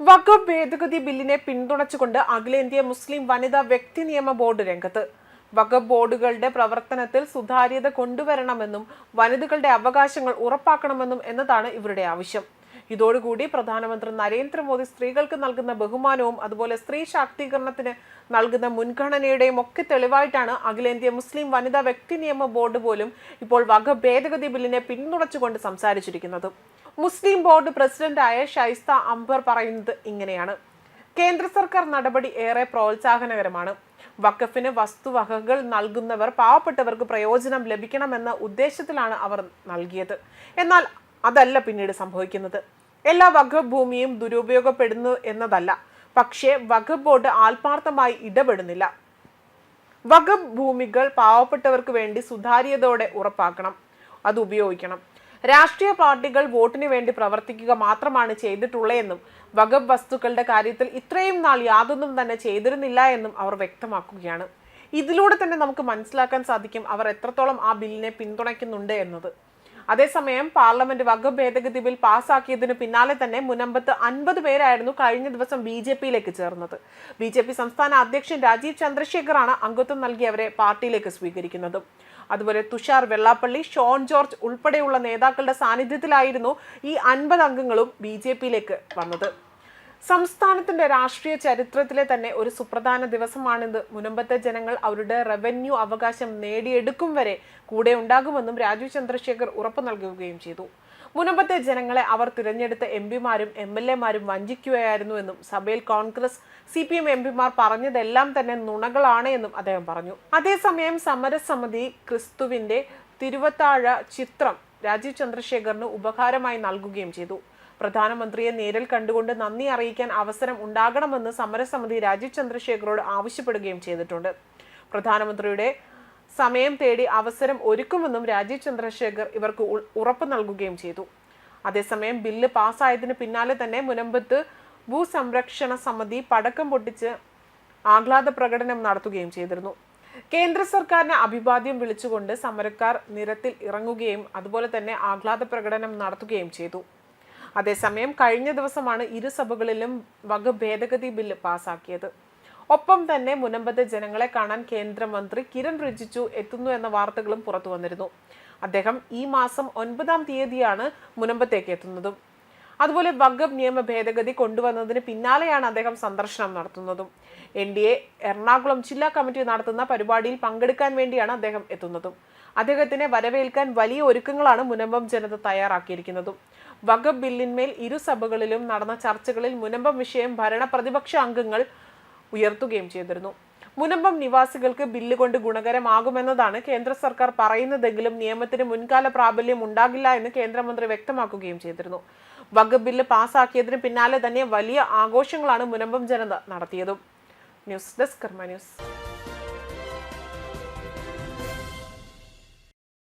വഖഫ് ഭേദഗതി ബില്ലിനെ പിന്തുണച്ചുകൊണ്ട് അഖിലേന്ത്യാ മുസ്ലിം വനിതാ വ്യക്തി നിയമ ബോർഡ് രംഗത്ത്. വഖഫ് ബോർഡുകളുടെ പ്രവർത്തനത്തിൽ സുതാര്യത കൊണ്ടുവരണമെന്നും വനിതകളുടെ അവകാശങ്ങൾ ഉറപ്പാക്കണമെന്നും എന്നതാണ് ഇവരുടെ ആവശ്യം. ഇതോടുകൂടി പ്രധാനമന്ത്രി നരേന്ദ്രമോദി സ്ത്രീകൾക്ക് നൽകുന്ന ബഹുമാനവും അതുപോലെ സ്ത്രീ ശാക്തീകരണത്തിന് നൽകുന്ന മുൻഗണനയുടെയും ഒക്കെ തെളിവായിട്ടാണ് അഖിലേന്ത്യാ മുസ്ലിം വനിതാ വ്യക്തി നിയമ ബോർഡ് പോലും ഇപ്പോൾ വഖഫ് ഭേദഗതി ബില്ലിനെ പിന്തുണച്ചുകൊണ്ട് സംസാരിച്ചിരിക്കുന്നത്. മുസ്ലിം ബോർഡ് പ്രസിഡന്റായ ഷൈസ്ത അംബർ പറയുന്നത് ഇങ്ങനെയാണ്. കേന്ദ്ര സർക്കാർ നടപടി ഏറെ പ്രോത്സാഹനകരമാണ്. വഖഫിന് വസ്തുവകകൾ നൽകുന്നവർ പാവപ്പെട്ടവർക്ക് പ്രയോജനം ലഭിക്കണമെന്ന ഉദ്ദേശത്തിലാണ് അവർ നൽകിയത്. എന്നാൽ അതല്ല പിന്നീട് സംഭവിക്കുന്നത്. എല്ലാ വഖഫ് ഭൂമിയും ദുരുപയോഗപ്പെടുന്നു എന്നതല്ല. പക്ഷേ വഖഫ് ബോർഡ് ആത്മാർത്ഥമായി ഇടപെടുന്നില്ല. വഖഫ് ഭൂമികൾ പാവപ്പെട്ടവർക്ക് വേണ്ടി സുതാര്യതയോടെ ഉറപ്പാക്കണം. അത് ഉപയോഗിക്കണം. രാഷ്ട്രീയ പാർട്ടികൾ വോട്ടിന് വേണ്ടി പ്രവർത്തിക്കുക മാത്രമാണ് ചെയ്തിട്ടുള്ളതെന്നും വഖഫ് വസ്തുക്കളുടെ കാര്യത്തിൽ ഇത്രയും നാൾ യാതൊന്നും തന്നെ ചെയ്തിരുന്നില്ല എന്നും അവർ വ്യക്തമാക്കുകയാണ്. ഇതിലൂടെ തന്നെ നമുക്ക് മനസ്സിലാക്കാൻ സാധിക്കും അവർ എത്രത്തോളം ആ ബില്ലിനെ പിന്തുണയ്ക്കുന്നുണ്ട് എന്നത്. അതേസമയം പാർലമെന്റ് വഖഫ് ഭേദഗതി ബിൽ പാസ്സാക്കിയതിനു പിന്നാലെ തന്നെ മുനമ്പത്ത് അൻപത് പേരായിരുന്നു കഴിഞ്ഞ ദിവസം ബി ജെ പിയിലേക്ക് ചേർന്നത്. ബി ജെ പി സംസ്ഥാന അധ്യക്ഷൻ രാജീവ് ചന്ദ്രശേഖറാണ് അംഗത്വം നൽകി അവരെ പാർട്ടിയിലേക്ക് സ്വീകരിക്കുന്നത്. അതുപോലെ തുഷാർ വെള്ളാപ്പള്ളി ഷോൺ ജോർജ് ഉൾപ്പെടെയുള്ള നേതാക്കളുടെ സാന്നിധ്യത്തിലായിരുന്നു ഈ അൻപത് അംഗങ്ങളും ബി ജെ പിയിലേക്ക് വന്നത്. സംസ്ഥാനത്തിന്റെ രാഷ്ട്രീയ ചരിത്രത്തിലെ തന്നെ ഒരു സുപ്രധാന ദിവസമാണിത്. മുനമ്പത്തെ ജനങ്ങൾ അവരുടെ റവന്യൂ അവകാശം നേടിയെടുക്കും വരെ കൂടെ ഉണ്ടാകുമെന്നും രാജീവ് ചന്ദ്രശേഖർ ഉറപ്പു നൽകുകയും ചെയ്തു. മുനമ്പത്തെ ജനങ്ങളെ അവർ തിരഞ്ഞെടുത്ത എം പിമാരും എം എൽ എമാരും വഞ്ചിക്കുകയായിരുന്നുവെന്നും സഭയിൽ Congress C P M M പിമാർ പറഞ്ഞതെല്ലാം തന്നെ നുണകളാണ് എന്നും അദ്ദേഹം പറഞ്ഞു. അതേസമയം സമരസമിതി ക്രിസ്തുവിന്റെ തിരുവത്താഴ ചിത്രം രാജീവ് ചന്ദ്രശേഖറിന് ഉപകാരമായി നൽകുകയും ചെയ്തു. പ്രധാനമന്ത്രിയെ നേരിൽ കണ്ടുകൊണ്ട് നന്ദി അറിയിക്കാൻ അവസരം ഉണ്ടാകണമെന്ന് സമരസമിതി രാജീവ് ചന്ദ്രശേഖറോട് ആവശ്യപ്പെടുകയും ചെയ്തിട്ടുണ്ട്. പ്രധാനമന്ത്രിയുടെ സമയം തേടി അവസരം ഒരുക്കുമെന്നും രാജീവ് ചന്ദ്രശേഖർ ഇവർക്ക് ഉറപ്പ് നൽകുകയും ചെയ്തു. അതേസമയം ബില്ല് പാസ്സായതിനു പിന്നാലെ തന്നെ മുനമ്പത്ത് ഭൂസംരക്ഷണ സമിതി പടക്കം പൊട്ടിച്ച് ആഹ്ലാദ പ്രകടനം നടത്തുകയും ചെയ്തിരുന്നു. കേന്ദ്ര സർക്കാരിനെ അഭിവാദ്യം വിളിച്ചുകൊണ്ട് സമരക്കാർ നിരത്തിൽ ഇറങ്ങുകയും അതുപോലെ തന്നെ ആഹ്ലാദ പ്രകടനം നടത്തുകയും ചെയ്തു. അതേസമയം കഴിഞ്ഞ ദിവസമാണ് ഇരു സഭകളിലും വകഭേദഗതി ബില്ല് പാസാക്കിയത് ഒപ്പം തന്നെ മുനമ്പത്തെ ജനങ്ങളെ കാണാൻ കേന്ദ്രമന്ത്രി കിരൺ റിജിജു എത്തുന്നു എന്ന വാർത്തകളും പുറത്തു വന്നിരുന്നു. അദ്ദേഹം ഈ മാസം ഒൻപതാം തീയതിയാണ് മുനമ്പത്തേക്ക് എത്തുന്നതും. അതുപോലെ വഖഫ് നിയമ ഭേദഗതി കൊണ്ടുവന്നതിന് പിന്നാലെയാണ് അദ്ദേഹം സന്ദർശനം നടത്തുന്നതും. എൻ ഡി എ എറണാകുളം ജില്ലാ കമ്മിറ്റി നടത്തുന്ന പരിപാടിയിൽ പങ്കെടുക്കാൻ വേണ്ടിയാണ് അദ്ദേഹം എത്തുന്നതും. അദ്ദേഹത്തിനെ വരവേൽക്കാൻ വലിയ ഒരുക്കങ്ങളാണ് മുനമ്പം ജനത തയ്യാറാക്കിയിരിക്കുന്നതും. വഖഫ് ബില്ലിന്മേൽ ഇരു സഭകളിലും നടന്ന ചർച്ചകളിൽ മുനമ്പം വിഷയം ഭരണ പ്രതിപക്ഷ അംഗങ്ങൾ ഉയർത്തുകയും ചെയ്തിരുന്നു. മുനമ്പം നിവാസികൾക്ക് ബില്ല് കൊണ്ട് ഗുണകരമാകുമെന്നതാണ് കേന്ദ്ര സർക്കാർ പറയുന്നതെങ്കിലും നിയമത്തിന് മുൻകാല പ്രാബല്യം ഉണ്ടാകില്ല എന്ന് കേന്ദ്രമന്ത്രി വ്യക്തമാക്കുകയും ചെയ്തിരുന്നു. വകുപ്പ് ബില്ല് പാസാക്കിയതിന് പിന്നാലെ തന്നെ വലിയ ആഘോഷങ്ങളാണ് മുനമ്പം ജനത നടത്തിയതും. News desk Karma news.